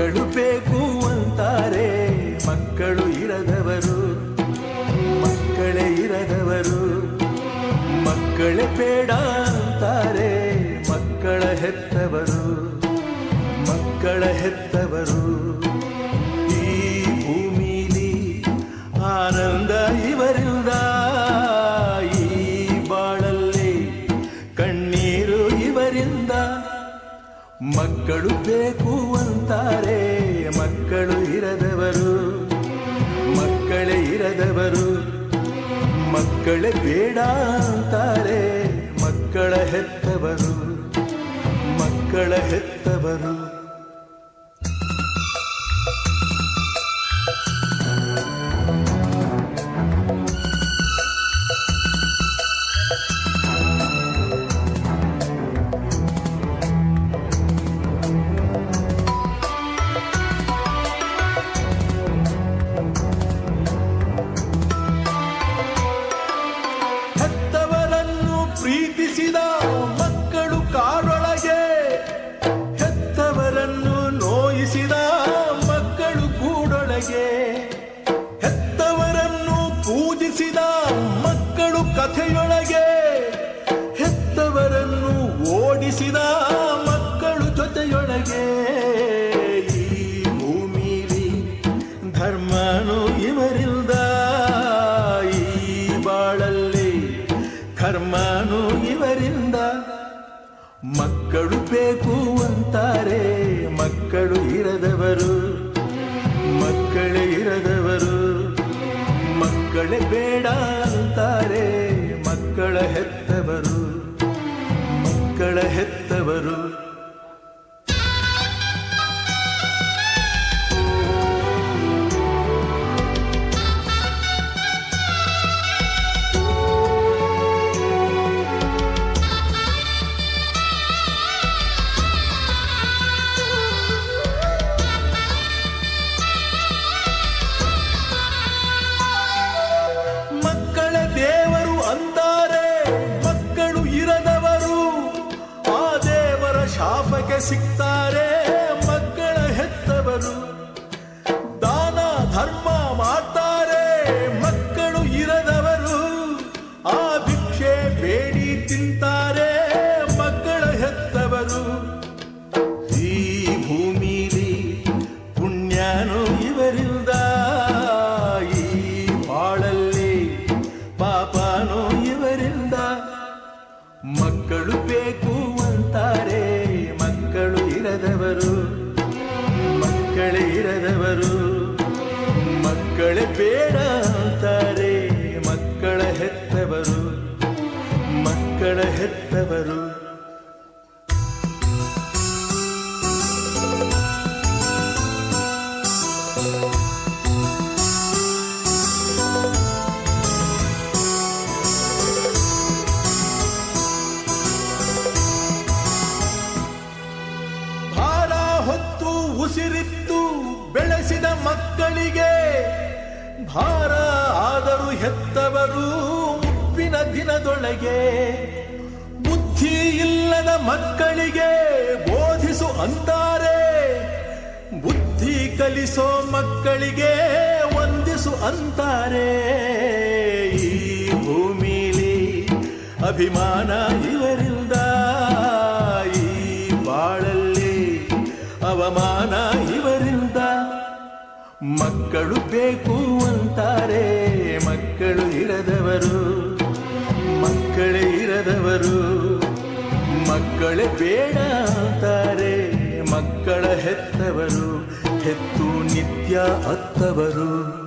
ಮಕ್ಕಳು ಬೇಕು ಅಂತಾರೆ. ಮಕ್ಕಳು ಇರದವರು ಮಕ್ಕಳೇ ಇರದವರು. ಮಕ್ಕಳೇ ಬೇಡ ಅಂತಾರೆ. ಮಕ್ಕಳ ಹೆತ್ತವರು ಮಕ್ಕಳ ಹೆತ್ತವರು. ಮಕ್ಕಳು ಬೇಕು ಅಂತಾರೆ ಮಕ್ಕಳು ಇರದವರು. ಮಕ್ಕಳೇ ಇರದವರು. ಮಕ್ಕಳೇ ಬೇಡ ಅಂತಾರೆ ಮಕ್ಕಳ ಹೆತ್ತವರು. ಮಕ್ಕಳ ಹೆತ್ತವರು. ಕಥೆಯೊಳಗೆ ಹೆತ್ತವರನ್ನು ಓಡಿಸಿದ ಮಕ್ಕಳು ಜೊತೆಯೊಳಗೆ ಈ ಭೂಮಿಲಿ ಧರ್ಮನು ಇವರಿಲ್ದ. ಈ ಬಾಳಲ್ಲಿ ಕರ್ಮನು ಇವರಿಂದ. ಮಕ್ಕಳು ಬೇಕು ಅಂತಾರೆ, ಮಕ್ಕಳು ಇರದವರು. ಮಕ್ಕಳೇ ಇರದವರು. ಮಕ್ಕಳೇ ಬೇಡ ಅಂತಾರೆ ಮಕ್ಕಳ ಹೆತ್ತವರು ಮಕ್ಕಳ ಹೆತ್ತವರು. ಸಿಗ್ತಾರೆ ಮಕ್ಕಳ ಹೆತ್ತವರು. ದಾನ, ಧರ್ಮ ಮಾಡ್ತಾರೆ ಮಕ್ಕಳು ಇರದವರು. ಆ ಭಿಕ್ಷೆ ಬೇಡಿ ತಿಂತಾರೆ ಮಕ್ಕಳ ಹೆತ್ತವರು. ಈ ಭೂಮಿಲಿ ಪುಣ್ಯನು ಇವರಿಂದ ಭಾರ ಆದರೂ ಹೆತ್ತವರು ಉಪ್ಪಿನ ದಿನದೊಳಗೆ. ಬುದ್ಧಿ ಇಲ್ಲದ ಮಕ್ಕಳಿಗೆ ಬೋಧಿಸು ಅಂತಾರೆ. ಬುದ್ಧಿ ಕಲಿಸೋ ಮಕ್ಕಳಿಗೆ ವಂದಿಸು ಅಂತಾರೆ. ಈ ಭೂಮಿಲಿ ಅಭಿಮಾನ ಮಕ್ಕಳು ಬೇಕು ಅಂತಾರೆ, ಮಕ್ಕಳು ಇರದವರು, ಮಕ್ಕಳೇ ಇರದವರು, ಮಕ್ಕಳೇ ಬೇಡ ಅಂತಾರೆ, ಮಕ್ಕಳ ಹೆತ್ತವರು, ಹೆತ್ತು ನಿತ್ಯ ಅತ್ತವರು.